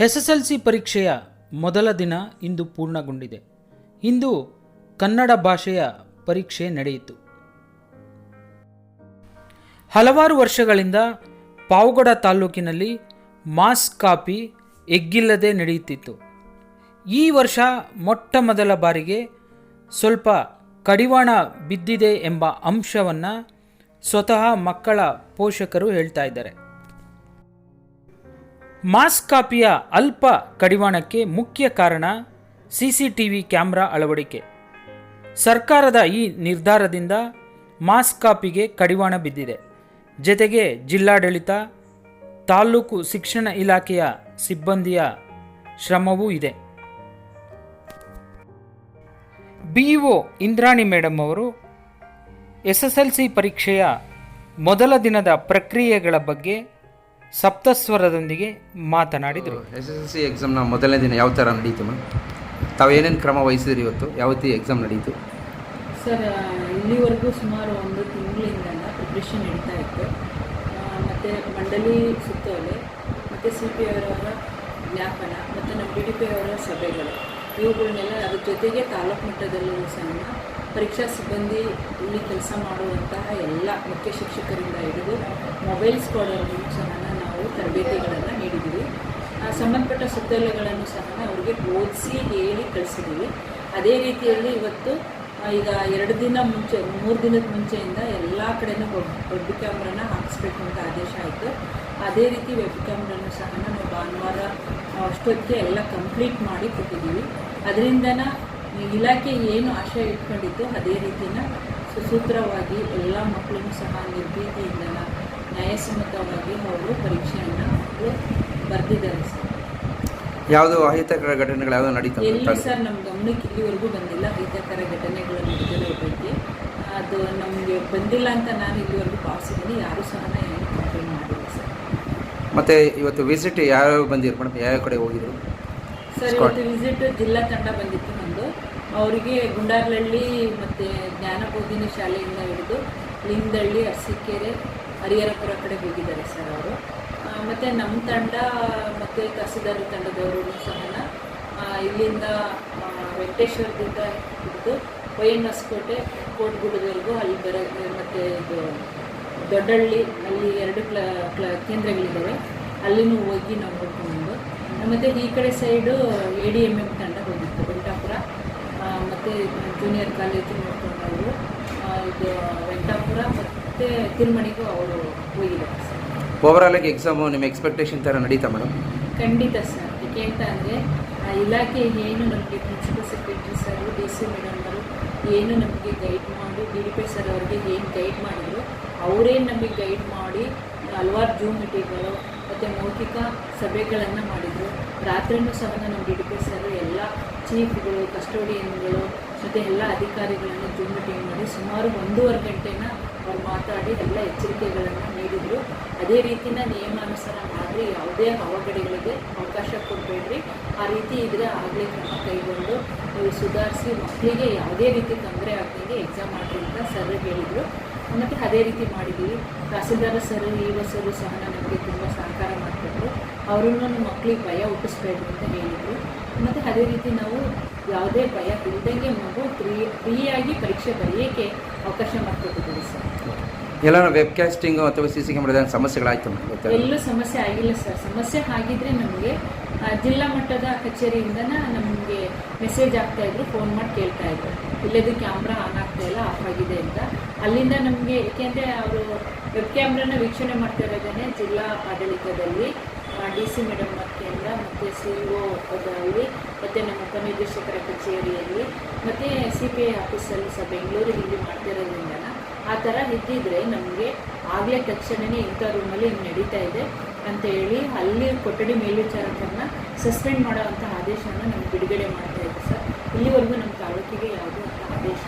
S ಪರೀಕ್ಷೆಯ ಮೊದಲ ದಿನ ಇಂದು ಪೂರ್ಣಗೊಂಡಿದೆ. ಇಂದು ಕನ್ನಡ ಭಾಷೆಯ ಪರೀಕ್ಷೆ ನಡೆಯಿತು. ಹಲವಾರು ವರ್ಷಗಳಿಂದ ಪಾವಗಡ ತಾಲೂಕಿನಲ್ಲಿ ಮಾಸ್ ಕಾಪಿ ಎಗ್ಗಿಲ್ಲದೆ ನಡೆಯುತ್ತಿತ್ತು. ಈ ವರ್ಷ ಮೊಟ್ಟ ಮೊದಲ ಬಾರಿಗೆ ಸ್ವಲ್ಪ ಕಡಿವಾಣ ಬಿದ್ದಿದೆ ಎಂಬ ಅಂಶವನ್ನು ಸ್ವತಃ ಮಕ್ಕಳ ಪೋಷಕರು ಹೇಳ್ತಾ ಇದ್ದಾರೆ. ಮಾಸ್ ಕಾಪಿಯ ಅಲ್ಪ ಕಡಿವಾಣಕ್ಕೆ ಮುಖ್ಯ ಕಾರಣ ಸಿಸಿಟಿವಿ ಕ್ಯಾಮ್ರಾ ಅಳವಡಿಕೆ. ಸರ್ಕಾರದ ಈ ನಿರ್ಧಾರದಿಂದ ಮಾಸ್ ಕಾಪಿಗೆ ಕಡಿವಾಣ ಬಿದ್ದಿದೆ. ಜತೆಗೆ ಜಿಲ್ಲಾಡಳಿತ, ತಾಲೂಕು ಶಿಕ್ಷಣ ಇಲಾಖೆಯ ಸಿಬ್ಬಂದಿಯ ಶ್ರಮವೂ ಇದೆ. ಬಿಇಒ ಇಂದ್ರಾಣಿ ಮೇಡಮ್ ಅವರು ಎಸ್ ಎಸ್ ಎಲ್ ಸಿ ಪರೀಕ್ಷೆಯ ಮೊದಲ ದಿನದ ಪ್ರಕ್ರಿಯೆಗಳ ಬಗ್ಗೆ ಸಪ್ತಸ್ವರದೊಂದಿಗೆ ಮಾತನಾಡಿದರು. ಎಸ್ ಎಸ್ ಎಲ್ ಸಿ ಎಕ್ಸಾಮ್ನ ಮೊದಲನೇ ದಿನ ಯಾವ ಥರ ನಡೀತು ಮ್ಯಾಮ್ ತಾವು ಏನೇನು ಕ್ರಮ ವಹಿಸಿದ್ರಿ ಇವತ್ತು? ಯಾವತ್ತಿ ಎಕ್ಸಾಮ್ ನಡೀತು? ಸರ್ ಇಲ್ಲಿವರೆಗೂ ಸುಮಾರು ಒಂದು ತಿಂಗಳಿಂದ ಪ್ರಿಪ್ರೇಷನ್ ನಡೀತಾ ಇತ್ತು. ಮತ್ತು ಮಂಡಳಿ ಸುತ್ತೋಲೆ ಮತ್ತು ಸಿ ಪಿ ಅವರವರ ಜ್ಞಾಪನ ಮತ್ತು ನಮ್ಮ ಡಿ ಡಿ ಪಿ ಅವರ ಸಭೆಗಳು. ಇವುಗಳನ್ನೆಲ್ಲ ಅದ್ರ ಜೊತೆಗೆ ತಾಲೂಕು ಮಟ್ಟದಲ್ಲೂ ಸಹ ಪರೀಕ್ಷಾ ಸಿಬ್ಬಂದಿ ಇಲ್ಲಿ ಕೆಲಸ ಮಾಡುವಂತಹ ಎಲ್ಲ ಮುಖ್ಯ ಶಿಕ್ಷಕರಿಂದ ಹಿಡಿದು ಮೊಬೈಲ್ ಕೊಡೋರಿಗೂ ಸಹ ತರಬೇತಿಗಳನ್ನು ನೀಡಿದ್ದೀವಿ. ಸಂಬಂಧಪಟ್ಟ ಸುತ್ತೋಲೆಗಳನ್ನು ಸಹ ಅವರಿಗೆ ಓದಿಸಿ ಹೇಳಿ ಕಳಿಸಿದ್ದೀವಿ. ಅದೇ ರೀತಿಯಲ್ಲಿ ಇವತ್ತು ಈಗ ಎರಡು ದಿನ ಮುಂಚೆ, ಮೂರು ದಿನದ ಮುಂಚೆಯಿಂದ ಎಲ್ಲ ಕಡೆನೂ ವೆಬ್ ಕ್ಯಾಮ್ರಾನ ಹಾಕಿಸ್ಬೇಕು ಅಂತ ಆದೇಶ ಆಯಿತು. ಅದೇ ರೀತಿ ವೆಬ್ ಕ್ಯಾಮ್ರಾನು ಸಹ ನಾವು ಭಾನುವಾರ ಅಷ್ಟೊತ್ತಿಗೆ ಎಲ್ಲ ಕಂಪ್ಲೀಟ್ ಮಾಡಿ ಕೊಟ್ಟಿದ್ದೀವಿ. ಅದರಿಂದನ ಇಲಾಖೆ ಏನು ಆಶಯ ಇಟ್ಕೊಂಡಿತ್ತು ಅದೇ ರೀತಿನ ಸುಸೂತ್ರವಾಗಿ ಎಲ್ಲ ಮಕ್ಕಳನ್ನು ಸಹ ನಿರ್ಭೀತಿಯಿಂದನ ನ್ಯಾಯಸಮ್ಮತವಾಗಿ ಅವರು ಪರೀಕ್ಷೆಯನ್ನು ಬರೆದಿದ್ದಾರೆ ಸರ್. ಯಾವುದು ಅಹಿತಕರ ಘಟನೆಗಳು ಯಾವುದು ನಡೀತಾ ಇಲ್ಲ ಸರ್ ನಮ್ಮ ಗಮನಕ್ಕೆ ಇಲ್ಲಿವರೆಗೂ ಬಂದಿಲ್ಲ ಅಹಿತಕರ ಘಟನೆಗಳು ನಡೆದಿರೋ ಬಗ್ಗೆ. ಅದು ನಮಗೆ ಬಂದಿಲ್ಲ ಅಂತ ನಾನು ಇಲ್ಲಿವರೆಗೂ ಭಾವಿಸಿದ್ದೀನಿ. ಯಾರು ಸಹ ಏನು ಕಂಪ್ಲೇಂಟ್ ಮಾಡಿಲ್ಲ ಸರ್. ಮತ್ತೆ ಇವತ್ತು ವಿಸಿಟ್ ಯಾವ ಬಂದಿರು ಮೇಡಮ್ ಯಾವ ಕಡೆ ಹೋಗಿದ್ರು? ಸರ್ ಇವತ್ತು ವಿಸಿಟ್ ಜಿಲ್ಲಾ ತಂಡ ಬಂದಿತ್ತು ನಮ್ಮದು ಅವರಿಗೆ ಗುಂಡಾರ್ಲಹಳ್ಳಿ ಮತ್ತು ಜ್ಞಾನಬೋಧಿನಿ ಶಾಲೆಯಿಂದ ಹಿಡಿದು ಲಿಂಗದಳ್ಳಿ ಅರಸೀಕೆರೆ ಹರಿಹರಪುರ ಕಡೆ ಹೋಗಿದ್ದಾರೆ ಸರ್ ಅವರು. ಮತ್ತು ನಮ್ಮ ತಂಡ, ಮತ್ತು ತಹಸೀಲ್ದಾರ್ ತಂಡದವರು ಸಹ ಇಲ್ಲಿಂದ ವೆಂಕಟೇಶ್ವರದಿಂದ ಹಿಡಿದು ವೈ ಎನ್ ಕೋಟ್ಗುಡದವರೆಗೂ ಅಲ್ಲಿ ಬರ, ಮತ್ತು ಇದು ದೊಡ್ಡಹಳ್ಳಿ, ಅಲ್ಲಿ ಎರಡು ಕ್ಲ ಕ್ಲ ಕೇಂದ್ರಗಳಿದ್ದಾವೆ ಅಲ್ಲಿನೂ ಹೋಗಿ ನಾವು ನೋಡ್ಕೊಂಡು ಮತ್ತು ಈ ಕಡೆ side A D M M ತಂಡ ಹೋಗಿತ್ತು ಬೆಂಟಾಪುರ ಮತ್ತು ಜೂನಿಯರ್ ಕಾಲೇಜು ನೋಡ್ಕೊಂಡು ಇದು ಮತ್ತು ತಿರುಮಣಿಗೂ ಅವರು ಹೋಗಿದ್ದಾರೆ ಸರ್. ಓವರಾಲ್ ಆಗಿ ಎಕ್ಸಾಮು ನಿಮ್ಮ ಎಕ್ಸ್ಪೆಕ್ಟೇಷನ್ ಥರ ನಡೀತಾ ಮೇಡಮ್ ಖಂಡಿತ ಸರ್. ಯಾಕೆ ಅಂತ ಅಂದರೆ ಆ ಇಲಾಖೆ ಏನು ನಮಗೆ principal secretary sir D C madam ಅವರು ಏನು ನಮಗೆ ಗೈಡ್ ಮಾಡಿ ಡಿ ಡಿ ಪಿ ಸರ್ ಅವರಿಗೆ ಏನು ಗೈಡ್ ಮಾಡಿದ್ರು ಅವರೇ ನಮಗೆ ಗೈಡ್ ಮಾಡಿ ಹಲವಾರು ಜೂಮ್ ಮೀಟಿಂಗ್ಗಳು ಮತ್ತು ಮೌಖಿಕ ಸಭೆಗಳನ್ನು ಮಾಡಿದರು. ರಾತ್ರಿನೂ ಸಹ ನಮ್ಮ ಡಿ ಡಿ ಪಿ ಸರ್ ಎಲ್ಲ ಚೀಫ್ಗಳು ಕಸ್ಟೋಡಿಯನ್ಗಳು ಮತ್ತು ಎಲ್ಲ ಅಧಿಕಾರಿಗಳನ್ನು ಜೂಮ್ ಮೀಟಿಂಗ್ ಮಾಡಿ ಸುಮಾರು ಒಂದೂವರೆ ಗಂಟೆನ ಅವ್ರು ಮಾತಾಡಿ ಎಲ್ಲ ಎಚ್ಚರಿಕೆಗಳನ್ನು ನೀಡಿದರು. ಅದೇ ರೀತಿನ ನಿಯಮಾನುಸಾರ ಮಾಡಿ ಯಾವುದೇ ಅವಘಡಗಳಿಗೆ ಅವಕಾಶ ಕೊಡಬೇಡ್ರಿ. ಆ ರೀತಿ ಇದ್ದರೆ ಆಗಲೇ ಕ್ರಮ ಕೈಗೊಂಡು ನೀವು ಸುಧಾರಿಸಿ ಮಕ್ಕಳಿಗೆ ಯಾವುದೇ ರೀತಿ ತೊಂದರೆ ಆಗದಂಗೆ ಎಕ್ಸಾಮ್ ಮಾಡಿರಿ ಅಂತ ಸರ್ ಹೇಳಿದರು. ಮತ್ತು ಅದೇ ರೀತಿ ಮಾಡಿದ್ದೀವಿ ತಹಸೀಲ್ದಾರ ಸರ್ ಇವ ಸರು ಸಹ ನಮಗೆ ತುಂಬ ಸಹಕಾರ ಮಾಡಿಕೊಟ್ರು ಅವರನ್ನು ಮಕ್ಕಳಿಗೆ ಭಯ ಹುಟ್ಟಿಸ್ಬೇಡ್ರಿ ಅಂತ ಹೇಳಿದರು. ಮತ್ತು ಅದೇ ರೀತಿ ನಾವು ಯಾವುದೇ ಭಯ ಇಲ್ಲದಂಗೆ ಮಗು ಫ್ರೀ ಫ್ರೀಯಾಗಿ ಪರೀಕ್ಷೆ ಬರೆಯೋಕ್ಕೆ ಅವಕಾಶ ಮಾಡಿಕೊಟ್ಟಿದ್ದೀವಿ ಸರ್. ಎಲ್ಲ ವೆಬ್ ಕ್ಯಾಸ್ಟಿಂಗು ಅಥವಾ ಸಿ ಸಿ ಕ್ಯಾಮ್ರಾದ ಸಮಸ್ಯೆಗಳಾಯ್ತು ಎಲ್ಲೂ ಸಮಸ್ಯೆ ಆಗಿಲ್ಲ ಸರ್. ಸಮಸ್ಯೆ ಆಗಿದ್ರೆ ನಮಗೆ ಜಿಲ್ಲಾ ಮಟ್ಟದ ಕಚೇರಿಯಿಂದನ ನಮಗೆ ಮೆಸೇಜ್ ಆಗ್ತಾ ಇದ್ರು ಫೋನ್ ಮಾಡಿ ಕೇಳ್ತಾ ಇದ್ರು. ಇಲ್ಲದು ಕ್ಯಾಮ್ರಾ ಆನ್ ಆಗ್ತಾ ಇಲ್ಲ ಆಫ್ ಆಗಿದೆ ಅಂತ. ಅಲ್ಲಿಂದ ನಮಗೆ ಏಕೆಂದರೆ ಅವರು ವೆಬ್ ಕ್ಯಾಮ್ರಾನ ವೀಕ್ಷಣೆ ಮಾಡ್ತಾ ಇರೋದೇ ಜಿಲ್ಲಾ ಆಡಳಿತದಲ್ಲಿ ಡಿ ಸಿ ಮೇಡಮ್ ಕೇಂದ್ರ ಮತ್ತು ಸಿ ಒ ಅಲ್ಲಿ ಮತ್ತು ನಮ್ಮ ಉಪನಿರ್ದೇಶಕರ ಕಚೇರಿಯಲ್ಲಿ, ಮತ್ತು ಸಿ ಪಿ ಐ ಆಫೀಸಲ್ಲಿ ಸಹ ಬೆಂಗಳೂರಿಗೆ ಇಲ್ಲಿ ಮಾಡ್ತಿರೋದ್ರಿಂದ ಆ ಥರ ಇದ್ದಿದ್ರೆ ನಮಗೆ ಆಗಲೇ ತಕ್ಷಣವೇ ಇಂಥ ರೂಮಲ್ಲಿ ಹಿಂಗೆ ನಡೀತಾ ಇದೆ ಅಂತ ಹೇಳಿ ಅಲ್ಲಿ ಕೊಠಡಿ ಮೇಲ್ವಿಚಾರಕರನ್ನ ಸಸ್ಪೆಂಡ್ ಮಾಡೋವಂಥ ಆದೇಶವನ್ನು ನಮ್ಗೆ ಬಿಡುಗಡೆ ಮಾಡ್ತಾ ಇದೆ ಸರ್. ಇಲ್ಲಿವರೆಗೂ ನಮ್ಮ ತಾಲೂಕಿಗೆ ಯಾವುದೇ ಆದೇಶ